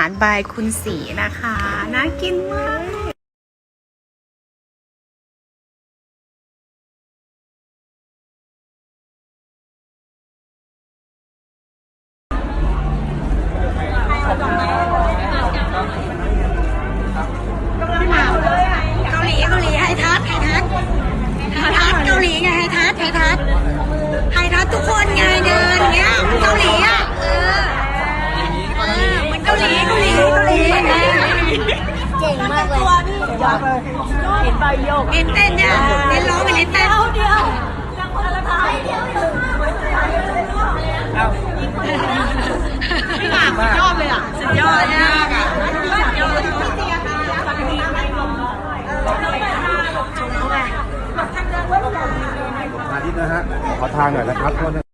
ารบายคุณสีนะคะ น่ากินมากเก เลยเห็น้นเต้นเนี่ยเน้นร้องไปเน้นเต้นพี่หมากสุดยอดเลยอะสุดยอดมากอะสุดยอดเขาไงมาที่นะฮะขอทางหน่อยนะครับโทษนะ